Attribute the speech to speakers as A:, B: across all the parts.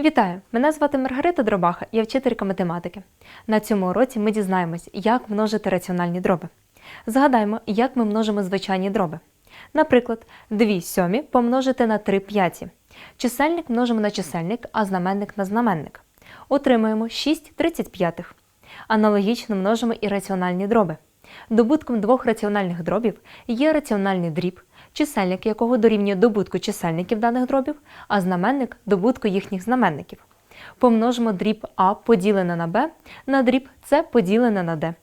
A: Вітаю! Мене звати Маргарита Дробаха, я вчителька математики. На цьому уроці ми дізнаємось, як множити раціональні дроби. Згадаємо, як ми множимо звичайні дроби. Наприклад, 2 сьомі помножити на 3 п'яті. Чисельник множимо на чисельник, а знаменник на знаменник. Отримуємо 6 35. Аналогічно множимо і раціональні дроби. Добутком двох раціональних дробів є раціональний дріб, чисельник якого дорівнює добутку чисельників даних дробів, а знаменник добутку їхніх знаменників. Помножимо дріб А поділене на Б на дріб С поділене на Д.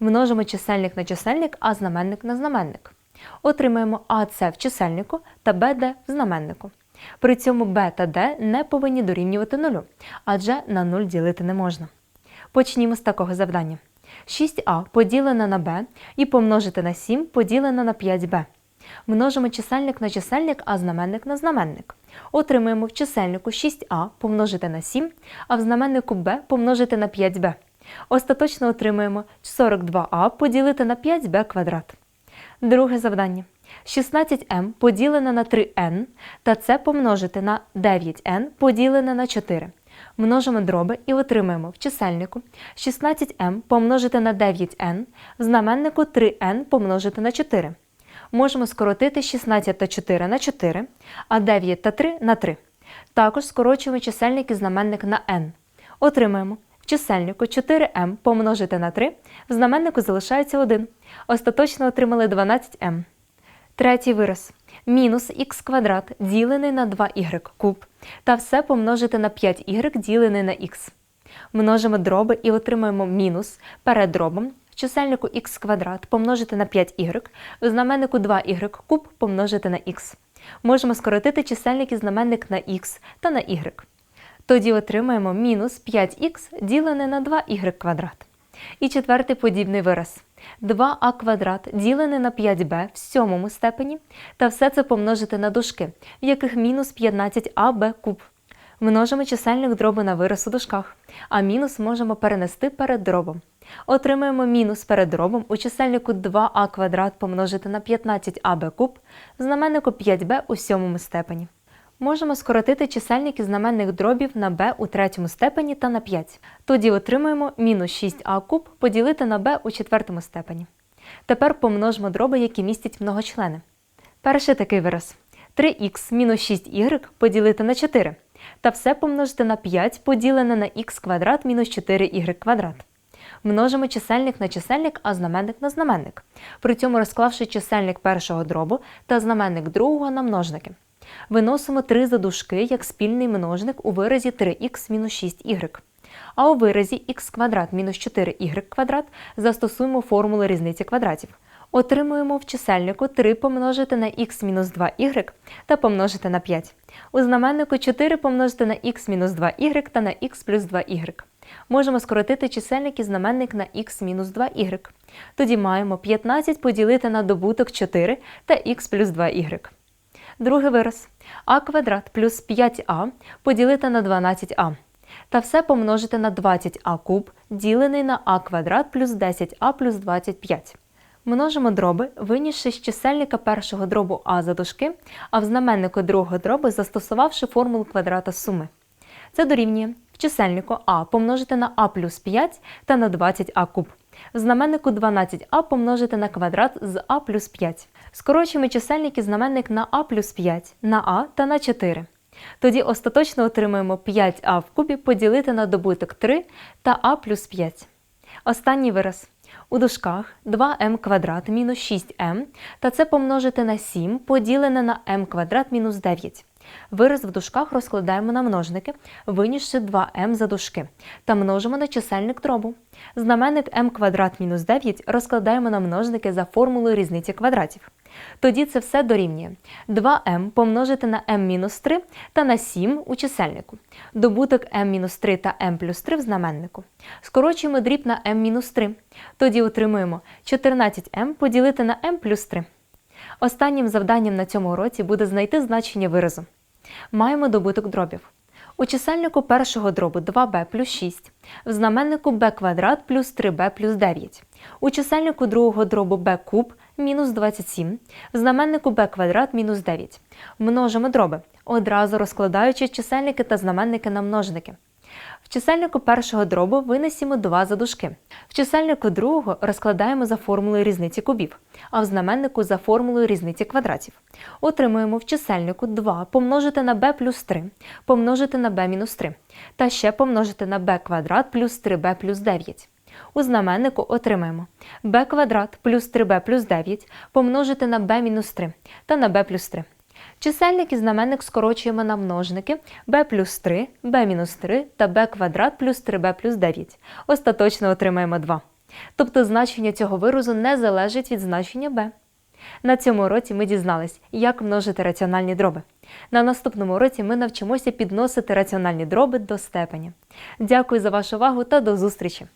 A: Множимо чисельник на чисельник, а знаменник на знаменник. Отримаємо АС в чисельнику та БД в знаменнику. При цьому Б та Д не повинні дорівнювати нулю, адже на 0 ділити не можна. Почнімо з такого завдання. 6а поділене на b і помножити на 7 поділене на 5b. Множимо чисельник на чисельник, а знаменник на знаменник. Отримуємо в чисельнику 6а помножити на 7, а в знаменнику b помножити на 5b. Остаточно отримуємо 42а поділити на 5b квадрат. Друге завдання. 16m поділене на 3n та це помножити на 9n поділене на 4. Множимо дроби і отримаємо в чисельнику 16m помножити на 9n, в знаменнику 3n помножити на 4. Можемо скоротити 16 та 4 на 4, а 9 та 3 на 3. Також скорочуємо чисельник і знаменник на n. Отримаємо в чисельнику 4m помножити на 3, в знаменнику залишається 1. Остаточно отримали 12m. Третій вираз. Мінус х квадрат ділений на 2y куб та все помножити на 5y ділений на х. Множимо дроби і отримаємо мінус перед дробом чисельнику х квадрат помножити на 5y, в знаменнику 2y куб помножити на х. Можемо скоротити чисельник і знаменник на х та на y. Тоді отримаємо мінус 5х ділене на 2y квадрат. І четвертий подібний вираз. 2а квадрат ділене на 5b в сьомому степені, та все це помножити на дужки, в яких мінус 15аб куб. Множимо чисельник дроби на вираз у дужках, а мінус можемо перенести перед дробом. Отримаємо мінус перед дробом у чисельнику 2а квадрат помножити на 15аб куб, в знаменнику 5b у сьомому степені. Можемо скоротити чисельник і знаменник дробів на b у третьому степені та на 5. Тоді отримуємо мінус 6а куб поділити на b у четвертому степені. Тепер помножимо дроби, які містять многочлени. Перший такий вираз. 3х мінус 6y поділити на 4. Та все помножити на 5 поділене на х квадрат мінус 4y квадрат. Множимо чисельник на чисельник, а знаменник на знаменник. При цьому розклавши чисельник першого дробу та знаменник другого на множники. Виносимо 3 задушки як спільний множник у виразі 3х мінус 6y. А у виразі х квадрат мінус 4y квадрат застосуємо формулу різниці квадратів. Отримуємо в чисельнику 3 помножити на х мінус 2y та помножити на 5. У знаменнику 4 помножити на х мінус 2y та на х плюс 2y. Можемо скоротити чисельник і знаменник на х мінус 2y. Тоді маємо 15 поділити на добуток 4 та х плюс 2y. Другий вираз а квадрат плюс 5а поділити на 12а. Та все помножити на 20а куб, ділений на а квадрат плюс 10а плюс 25. Множимо дроби, винісши з чисельника першого дробу а за дужки, а в знаменнику другого дробу застосувавши формулу квадрата суми. Це дорівнює в чисельнику а помножити на а плюс 5 та на 20а куб. В знаменнику 12а помножити на квадрат з а плюс 5. Скорочуємо чисельник і знаменник на а плюс 5, на а та на 4. Тоді остаточно отримуємо 5а в кубі поділити на добуток 3 та а плюс 5. Останній вираз. У дужках 2m квадрат мінус 6m, та це помножити на 7 поділене на m квадрат мінус 9. Вираз в дужках розкладаємо на множники, винісши 2m за дужки, та множимо на чисельник дробу. Знаменник m квадрат мінус 9 розкладаємо на множники за формулою різниці квадратів. Тоді це все дорівнює 2m помножити на m-3 та на 7 у чисельнику. Добуток m-3 та m плюс 3 в знаменнику. Скорочуємо дріб на m-3. Тоді отримуємо 14m поділити на m плюс 3. Останнім завданням на цьому уроці буде знайти значення виразу. Маємо добуток дробів. У чисельнику першого дробу 2b плюс 6, в знаменнику b квадрат плюс 3b плюс 9. У чисельнику другого дробу b куб мінус 27, в знаменнику b квадрат мінус 9. Множимо дроби. одразу розкладаючи чисельники та знаменники на множники. В чисельнику першого дробу винесімо два задушки. В чисельнику другого розкладаємо за формулою різниці кубів, а в знаменнику за формулою різниці квадратів. Отримуємо в чисельнику 2 помножити на b плюс 3, помножити на b мінус 3, та ще помножити на b квадрат плюс 3b плюс 9. У знаменнику отримаємо b квадрат плюс 3b плюс 9 помножити на b мінус 3 та на b плюс 3. Чисельник і знаменник скорочуємо на множники b плюс 3, b мінус 3 та b квадрат плюс 3b плюс 9. Остаточно отримаємо 2. Тобто значення цього виразу не залежить від значення b. На цьому уроці ми дізнались, як множити раціональні дроби. На наступному уроці ми навчимося підносити раціональні дроби до степені. Дякую за вашу увагу та до зустрічі!